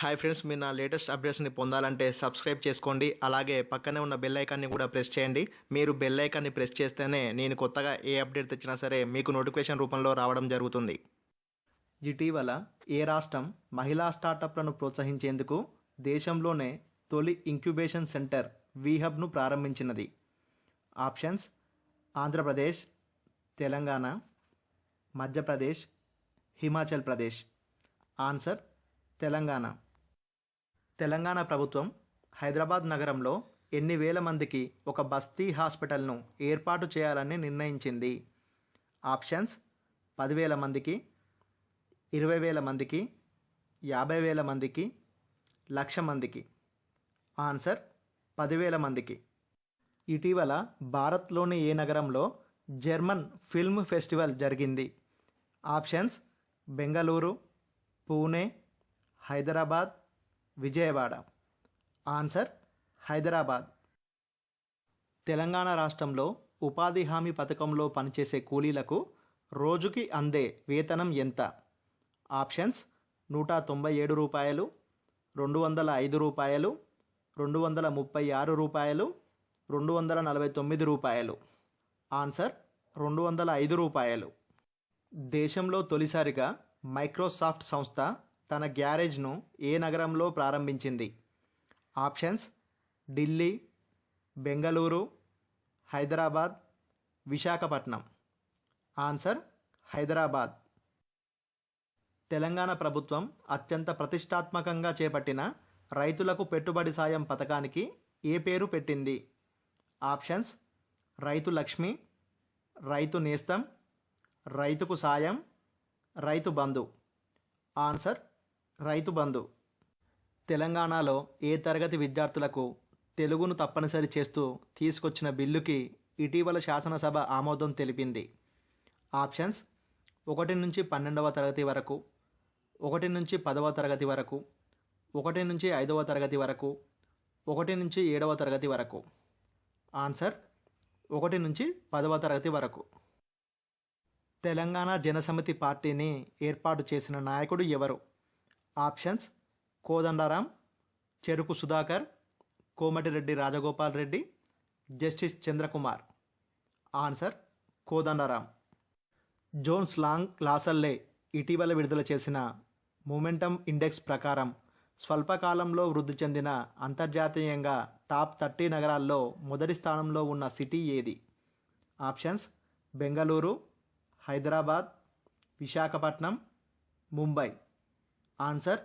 Hi friends మీరు నా latest అప్డేట్స్ని పొందాలంటే సబ్స్క్రైబ్ చేసుకోండి. అలాగే పక్కనే ఉన్న బెల్ ఐకాన్ని కూడా ప్రెస్ చేయండి. మీరు బెల్ ఐకాన్ని ప్రెస్ చేస్తేనే నేను కొత్తగా ఏ అప్డేట్ తెచ్చినా సరే మీకు నోటిఫికేషన్ రూపంలో రావడం జరుగుతుంది. ఇటీవల ఏ రాష్ట్రం మహిళా స్టార్టప్లను ప్రోత్సహించేందుకు దేశంలోనే తొలి ఇంక్యుబేషన్ సెంటర్ వీహబ్ను ప్రారంభించినది. ఆప్షన్స్ ఆంధ్రప్రదేశ్ తెలంగాణ మధ్యప్రదేశ్ హిమాచల్ ప్రదేశ్. ఆన్సర్ తెలంగాణ. తెలంగాణ ప్రభుత్వం హైదరాబాద్ నగరంలో ఎన్ని వేల మందికి ఒక బస్తీ హాస్పిటల్ను ఏర్పాటు చేయాలని నిర్ణయించింది. ఆప్షన్స్ పదివేల మందికి ఇరవై వేల మందికి యాభై వేల మందికి లక్ష మందికి. ఆన్సర్ పదివేల మందికి. ఇటీవల భారత్లోని ఏ నగరంలో జర్మన్ ఫిల్మ్ ఫెస్టివల్ జరిగింది? ఆప్షన్స్ బెంగళూరు పూణే హైదరాబాద్ విజయవాడ. ఆన్సర్ హైదరాబాద్. తెలంగాణ రాష్ట్రంలో ఉపాధి హామీ పథకంలో పనిచేసే కూలీలకు రోజుకి అందే వేతనం ఎంత? ఆప్షన్స్ నూట తొంభై ఏడు రూపాయలు రెండు వందల ఐదు రూపాయలు రెండు వందల ముప్పై ఆరు రూపాయలు రెండు వందల నలభై తొమ్మిది రూపాయలు. ఆన్సర్ రెండు వందల ఐదు రూపాయలు. దేశంలో తొలిసారిగా మైక్రోసాఫ్ట్ సంస్థ తన గ్యారేజ్ను ఏ నగరంలో ప్రారంభించింది? ఆప్షన్స్ ఢిల్లీ బెంగళూరు హైదరాబాద్ విశాఖపట్నం. ఆన్సర్ హైదరాబాద్. తెలంగాణ ప్రభుత్వం అత్యంత ప్రతిష్టాత్మకంగా చేపట్టిన రైతులకు పెట్టుబడి సాయం పథకానికి ఏ పేరు పెట్టింది? ఆప్షన్స్ రైతు లక్ష్మి రైతు నేస్తం రైతుకు సాయం రైతు బంధు. ఆన్సర్ రైతు బంధు. తెలంగాణలో ఏ తరగతి విద్యార్థులకు తెలుగును తప్పనిసరి చేస్తూ తీసుకొచ్చిన బిల్లుకి ఇటీవల శాసనసభ ఆమోదం తెలిపింది. ఆప్షన్స్ ఒకటి నుంచి పన్నెండవ తరగతి వరకు ఒకటి నుంచి పదవ తరగతి వరకు ఒకటి నుంచి ఐదవ తరగతి వరకు ఒకటి నుంచి ఏడవ తరగతి వరకు. ఆన్సర్ ఒకటి నుంచి పదవ తరగతి వరకు. తెలంగాణ జనసమితి పార్టీని ఏర్పాటు చేసిన నాయకుడు ఎవరు? Options Kodandaram Cheruku Sudhakar Komatireddy Rajagopal Reddy justice Chandrakumar. Answer Kodandaram. Jones Lang LaSalle ఇటీవల విడుదల చేసిన మూమెంటమ్ ఇండెక్స్ ప్రకారం స్వల్పకాలంలో వృద్ధి చెందిన అంతర్జాతీయంగా టాప్ థర్టీ నగరాల్లో మొదటి స్థానంలో ఉన్న సిటీ ఏది? ఆప్షన్స్ బెంగళూరు హైదరాబాద్ విశాఖపట్నం ముంబై. ఆన్సర్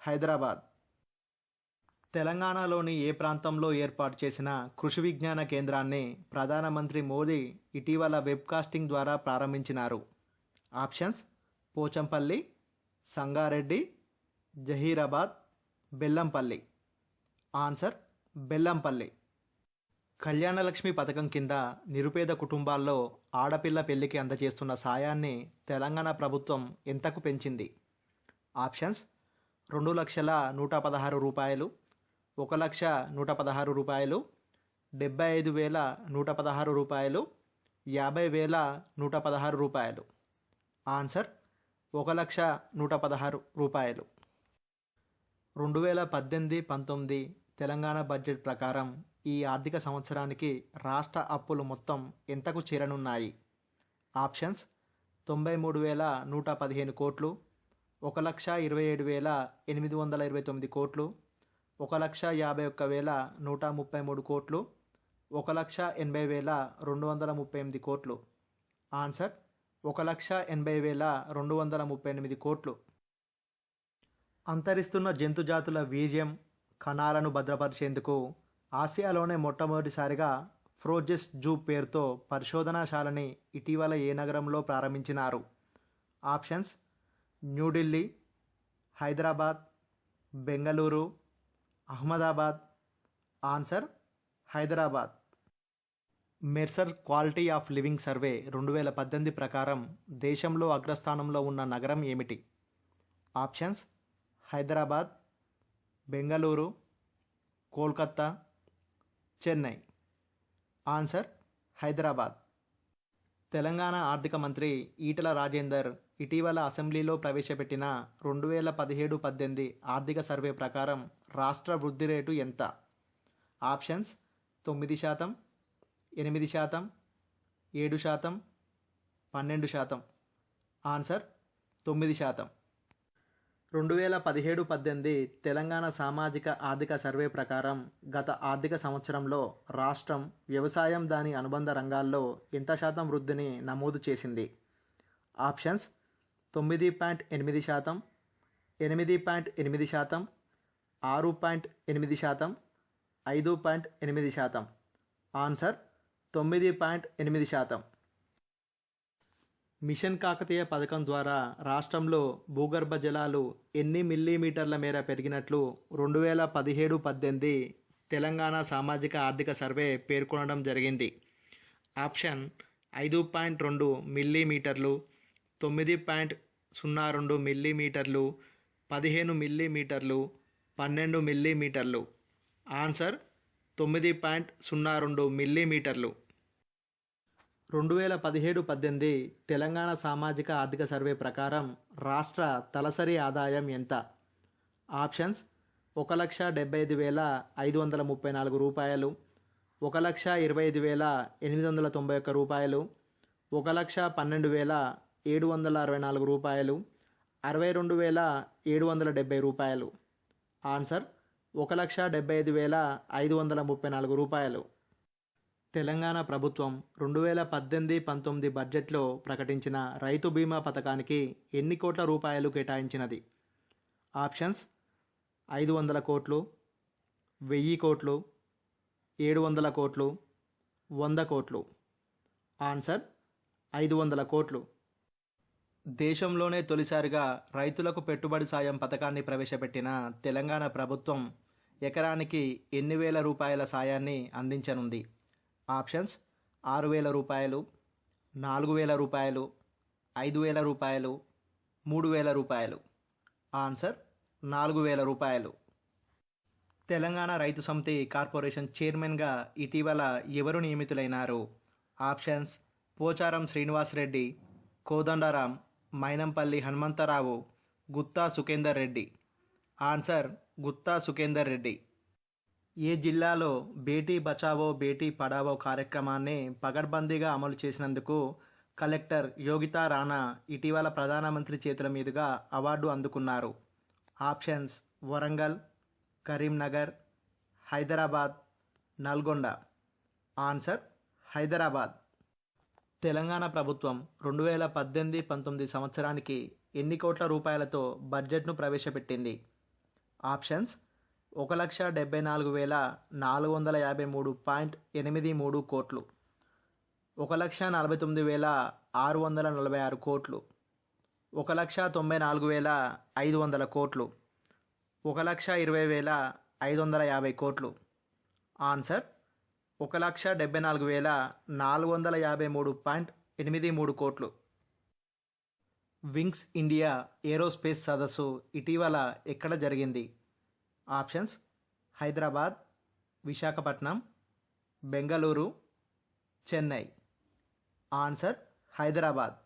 హైదరాబాద్. తెలంగాణలోని ఏ ప్రాంతంలో ఏర్పాటు చేసిన కృషి విజ్ఞాన కేంద్రాన్ని ప్రధానమంత్రి మోదీ ఇటీవల వెబ్కాస్టింగ్ ద్వారా ప్రారంభించినారు. ఆప్షన్స్ పోచంపల్లి సంగారెడ్డి జహీరాబాద్ బెల్లంపల్లి. ఆన్సర్ బెల్లంపల్లి. కళ్యాణలక్ష్మి పథకం కింద నిరుపేద కుటుంబాల్లో ఆడపిల్ల పెళ్ళికి అందజేస్తున్న సాయాన్ని తెలంగాణ ప్రభుత్వం ఎంతకు పెంచింది? ఆప్షన్స్. రెండు లక్షల నూట పదహారు రూపాయలు ఒక లక్ష నూట పదహారు రూపాయలు డెబ్బై ఐదు వేల నూట పదహారు రూపాయలు యాభై వేల నూట పదహారు రూపాయలు. ఆన్సర్ ఒక లక్ష నూట పదహారు రూపాయలు. రెండు వేల పద్దెనిమిది పంతొమ్మిది తెలంగాణ బడ్జెట్ ప్రకారం ఈ ఆర్థిక సంవత్సరానికి రాష్ట్ర అప్పులు మొత్తం ఎంతకు చేరనున్నాయి? ఆప్షన్స్ తొంభై మూడు వేల నూట పదిహేను కోట్లు ఒక లక్ష ఇరవై ఏడు వేల ఎనిమిది వందల ఇరవై తొమ్మిది కోట్లు ఒక లక్ష యాభై ఒక్క వేల నూట ముప్పై మూడు కోట్లు ఒక లక్ష ఎనభై వేల రెండు వందల ముప్పై ఎనిమిది కోట్లు. ఆన్సర్ ఒక లక్ష ఎనభై వేల రెండు వందల ముప్పై ఎనిమిది కోట్లు. అంతరిస్తున్న జంతుజాతుల వీర్యం కణాలను భద్రపరిచేందుకు ఆసియాలోనే మొట్టమొదటిసారిగా ఫ్రోజెస్ జూ పేరుతో పరిశోధనాశాలని ఇటీవల ఏ నగరంలో ప్రారంభించినారు? Options New Delhi Hyderabad Bengaluru Ahmedabad. Answer Hyderabad. Mercer quality of living survey రెండు వేల పద్దెనిమిది ప్రకారం దేశంలో అగ్రస్థానంలో ఉన్న నగరం ఏమిటి? ఆప్షన్స్ హైదరాబాద్ బెంగళూరు కోల్కత్తా చెన్నై. ఆన్సర్ హైదరాబాద్. తెలంగాణ ఆర్థిక మంత్రి ఈటల రాజేందర్ ఇటీవల అసెంబ్లీలో ప్రవేశపెట్టిన రెండు వేల పదిహేడు పద్దెనిమిది ఆర్థిక సర్వే ప్రకారం రాష్ట్ర వృద్ధి రేటు ఎంత? ఆప్షన్స్ తొమ్మిది శాతం ఎనిమిది శాతం ఏడు శాతం పన్నెండు శాతం. ఆన్సర్ తొమ్మిది శాతం. రెండు వేల పదిహేడు పద్దెనిమిది తెలంగాణ సామాజిక ఆర్థిక సర్వే ప్రకారం గత ఆర్థిక సంవత్సరంలో రాష్ట్రం వ్యవసాయం దాని అనుబంధ రంగాల్లో ఎంత శాతం వృద్ధిని నమోదు చేసింది? ఆప్షన్స్ తొమ్మిది పాయింట్ ఎనిమిది శాతం ఎనిమిది పాయింట్ ఎనిమిది శాతం ఆరు పాయింట్ ఎనిమిది శాతం ఐదు పాయింట్ ఎనిమిది శాతం. ఆన్సర్ తొమ్మిది పాయింట్ ఎనిమిది శాతం. మిషన్ కాకతీయ పథకం ద్వారా రాష్ట్రంలో భూగర్భ జలాలు ఎన్ని మిల్లీమీటర్ల మేర పెరిగినట్లు రెండు వేల పదిహేడు పద్దెనిమిది తెలంగాణ సామాజిక ఆర్థిక సర్వే పేర్కొనడం జరిగింది. ఆప్షన్ ఐదు పాయింట్ రెండు మిల్లీమీటర్లు తొమ్మిది పాయింట్ సున్నా రెండు మిల్లీమీటర్లు పదిహేను మిల్లీమీటర్లు పన్నెండు మిల్లీమీటర్లు. ఆన్సర్ తొమ్మిది పాయింట్ సున్నా రెండు మిల్లీమీటర్లు. రెండు వేల పదిహేడు పద్దెనిమిది తెలంగాణ సామాజిక ఆర్థిక సర్వే ప్రకారం రాష్ట్ర తలసరి ఆదాయం ఎంత? ఆప్షన్స్ ఒక లక్ష డెబ్బై ఐదు వేల ఐదు వందల ముప్పై నాలుగు రూపాయలు ఒక లక్ష ఇరవై ఐదు వేల ఎనిమిది వందల తొంభై ఒక్క రూపాయలు ఒక లక్ష పన్నెండు వేల ఏడు వందల అరవై నాలుగు రూపాయలు అరవై రెండు వేల ఏడు వందల డెబ్బై రూపాయలు. ఆన్సర్ ఒక లక్ష డెబ్బై ఐదు వేల ఐదు వందల ముప్పై నాలుగు రూపాయలు. తెలంగాణ ప్రభుత్వం రెండు వేల పద్దెనిమిది పంతొమ్మిది బడ్జెట్లో ప్రకటించిన రైతు బీమా పథకానికి ఎన్ని కోట్ల రూపాయలు కేటాయించినది? ఆప్షన్స్ ఐదు వందల కోట్లు వెయ్యి కోట్లు ఏడు వందల కోట్లు వంద కోట్లు. ఆన్సర్ ఐదు వందల కోట్లు. దేశంలోనే తొలిసారిగా రైతులకు పెట్టుబడి సాయం పథకాన్ని ప్రవేశపెట్టిన తెలంగాణ ప్రభుత్వం ఎకరానికి ఎన్ని వేల రూపాయల సాయాన్ని అందించనుంది? ఆప్షన్స్ ఆరు వేల రూపాయలు నాలుగు వేల రూపాయలు ఐదు వేల రూపాయలు మూడు వేల రూపాయలు. ఆన్సర్ నాలుగు వేల రూపాయలు. తెలంగాణ రైతు సమితి కార్పొరేషన్ చైర్మన్గా ఇటీవల ఎవరు నియమితులైనారు? ఆప్షన్స్ పోచారం శ్రీనివాసరెడ్డి కోదండరాం మైనంపల్లి హనుమంతరావు గుత్తా సుఖేందర్ రెడ్డి. ఆన్సర్ గుత్తా సుఖేందర్ రెడ్డి. ఏ జిల్లాలో బేటీ బచావో బేటీ పడావో కార్యక్రమాన్ని పగడ్బందీగా అమలు చేసినందుకు కలెక్టర్ యోగితా రాణా ఇటీవల ప్రధానమంత్రి చేతుల మీదుగా అవార్డు అందుకున్నారు. ఆప్షన్స్ వరంగల్ కరీంనగర్ హైదరాబాద్ నల్గొండ. ఆన్సర్ హైదరాబాద్. తెలంగాణ ప్రభుత్వం రెండు వేల పద్దెనిమిది పంతొమ్మిది సంవత్సరానికి ఎన్ని కోట్ల రూపాయలతో బడ్జెట్ను ప్రవేశపెట్టింది? ఆప్షన్స్ ఒక లక్ష డెబ్బై నాలుగు వేల నాలుగు వందల యాభై మూడు పాయింట్ ఎనిమిది మూడు కోట్లు. ఒక లక్ష నలభై తొమ్మిది వేల ఆరు వందల నలభై ఆరు కోట్లు. ఒక లక్ష తొంభై నాలుగు వేల ఐదు వందల కోట్లు. ఒక లక్ష ఇరవై వేల ఐదు వందల యాభై కోట్లు. ఆన్సర్ ఒక లక్ష డెబ్బై నాలుగు వేల నాలుగు వందల యాభై మూడు పాయింట్ ఎనిమిది మూడు కోట్లు. వింగ్స్ ఇండియా ఏరోస్పేస్ సదస్సు ఇటీవల ఎక్కడ జరిగింది? ఆప్షన్స్ హైదరాబాద్ విశాఖపట్నం బెంగళూరు చెన్నై. ఆన్సర్ హైదరాబాద్.